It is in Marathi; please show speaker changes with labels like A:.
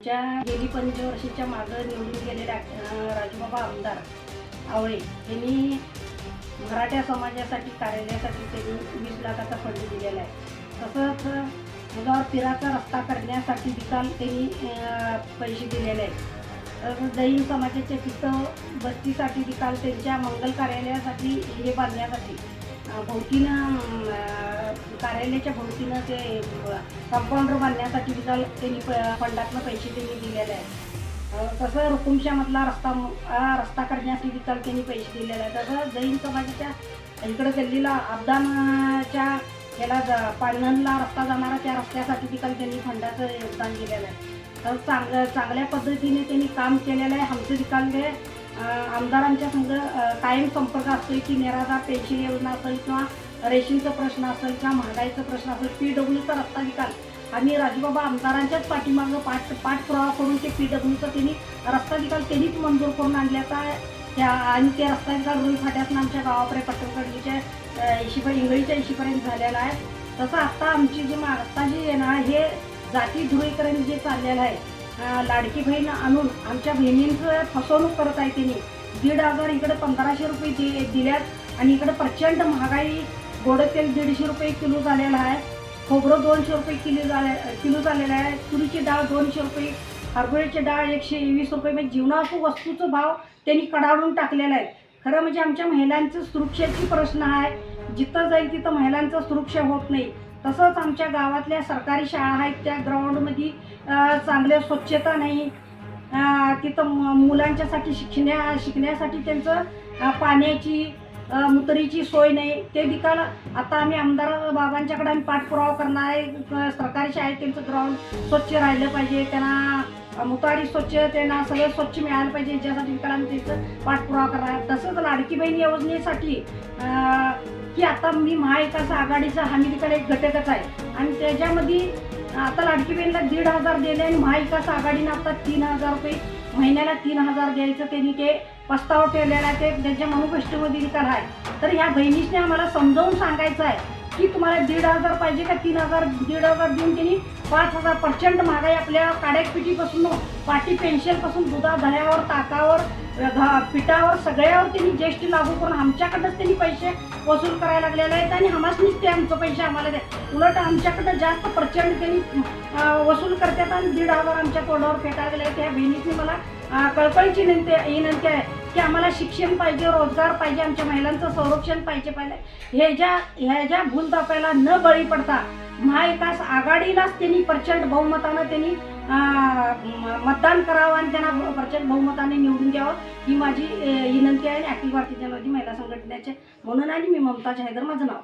A: ज्या गेली पंचवर्षीच्या मागं निवडून गेलेल्या राजबाबा राजूबाबा आमदार आवळे यांनी मराठा समाजासाठी कार्यालयासाठी त्यांनी वीस लाखाचा फंड दिलेला आहे. तसंच मुलावर पिराचा रस्ता करण्यासाठी निकाल त्यांनी पैसे दिलेले आहेत. तसंच जैन समाजाच्या तिथं बस्तीसाठी निकाल त्यांच्या मंगल कार्यालयासाठी हे बांधण्यासाठी भोवतीनं कार्यालयाच्या भोवतीनं ते कंपाऊंडर बांधण्यासाठी देखील त्यांनी प- फंडातनं पैसे त्यांनी दिलेले आहेत. तसं रुकुमशामधला रस्ता रस्ता करण्यासाठी देखील त्यांनी पैसे दिलेले आहेत. तसं जैन समाजाच्या इकडं गल्लीला अब्दानच्या याला ज- पालनला रस्ता जाणारा त्या रस्त्यासाठी देखील त्यांनी फंडाचं योगदान दिलेलं आहे. तर चांगलं चांगल्या पद्धतीने त्यांनी काम केलेलं आहे. आमचं देखील ते आमदारांच्या संघ कायम संपर्क असतो की निराधार पेन्शन योजना असेल किंवा रेशनचा प्रश्न असेल किंवा महागाईचा प्रश्न असेल पी डब्ल्यूचा रस्ता निकाल आणि राजूबाबा आमदारांच्याच पाठीमागं पाठ पाठपुरावा करून ते पी डब्ल्यूचा त्यांनी रस्ता निकाल त्यांनीच मंजूर करून आणल्याचा त्या आणि ते रस्ता निकाल रुई फाट्यातून आमच्या गावापर्यंत पट्टणकडलीच्या ऐंशीपर्यंत इंगळीच्या इशीपर्यंत झालेला आहे. तसं आत्ता आमची जी आत्ता जी येणार हे जाती ध्रुवीकरण जे चाललेलं आहे लाडकी बहीण आणून आमच्या बहिणींचं फसवणूक करत आहे त्यांनी. दीड हजार इकडे पंधराशे रुपये दि दिल्यात आणि इकडे प्रचंड महागाई गोडं तेल दीडशे रुपये किलो झालेलं आहे. खोबरं दोनशे रुपये किलो झाले किलो झालेलं आहे. तुरीची डाळ दोनशे रुपये हरभऱ्याची डाळ एकशे वीस रुपये. म्हणजे जीवनावश्यक वस्तूचा भाव त्यांनी कडाडून टाकलेला आहे. खरं म्हणजे आमच्या महिलांचं सुरक्षेची प्रश्न आहे. जिथं जाईल तिथं महिलांचं सुरक्षा होत नाही. तसंच आमच्या गावातल्या सरकारी शाळा आहेत. त्या ग्राउंडमध्ये चांगल्या स्वच्छता नाही. तिथं मुलांच्यासाठी शिक्षण्या शिकण्यासाठी त्यांचं पाण्याची मुतरीची सोय नाही. ते देखील आता आम्ही आमदार बाबांच्याकडे आम्ही पाठपुरावा करणार आहे. सरकारी शाळेत त्यांचं ग्राउंड स्वच्छ राहिलं पाहिजे. त्यांना मुतारी स्वच्छ त्यांना सगळं स्वच्छ मिळालं पाहिजे. ज्यासाठी देखील आम्ही त्यांचं पाठपुरावा करणार आहे. तसंच लाडकी बहीण योजनेसाठी की आता मी महाविकास आघाडीचा हमी देखील एक घटकच आहे. आणि त्याच्यामध्ये आता लाडकी बहिणीला दीड हजार दिले आणि महाविकास आघाडीनं आता तीन हजार रुपये महिन्याला तीन हजार द्यायचं त्यांनी ते प्रस्ताव ठेवलेला आहे ते त्यांच्या मनुफेस्टोमध्ये देखील आहे. तर ह्या बहिणीने आम्हाला समजावून सांगायचं आहे की तुम्हाला दीड हजार पाहिजे का तीन हजार दीड हजार देऊन त्यांनी पाच हजार प्रचंड महागाई आपल्या काड्यापिटीपासून पाटी पेन्शनपासून दुधा धड्यावर ताकावर घा- पिठावर सगळ्यावर त्यांनी ज्येष्ठ लागू करून आमच्याकडंच त्यांनी पैसे वसूल करायला लागलेले आहेत आणि हमासनीच ते आमचं पैसे आम्हाला द्या उलट आमच्याकडं जास्त प्रचंड त्यांनी वसूल करतात आणि दीड हजार आमच्या तोंडावर फेकायला गेले त्या बहिणीची मला कळकळीची विनंती विनंती आहे की आम्हाला शिक्षण पाहिजे रोजगार पाहिजे आमच्या महिलांचं संरक्षण पाहिजे पाहिजे. हे ज्या ह्या ज्या भूलतापायला न बळी पडता महाविकास आघाडीलाच त्यांनी प्रचंड बहुमतानं त्यांनी मतदान करावं आणि त्यांना प्रचंड बहुमताने निवडून द्यावं ही माझी विनंती आहे आणि अखिल भारतीय जनवादी महिला संघटनेचे म्हणून आणि मी ममताज हैदर माझं नाव.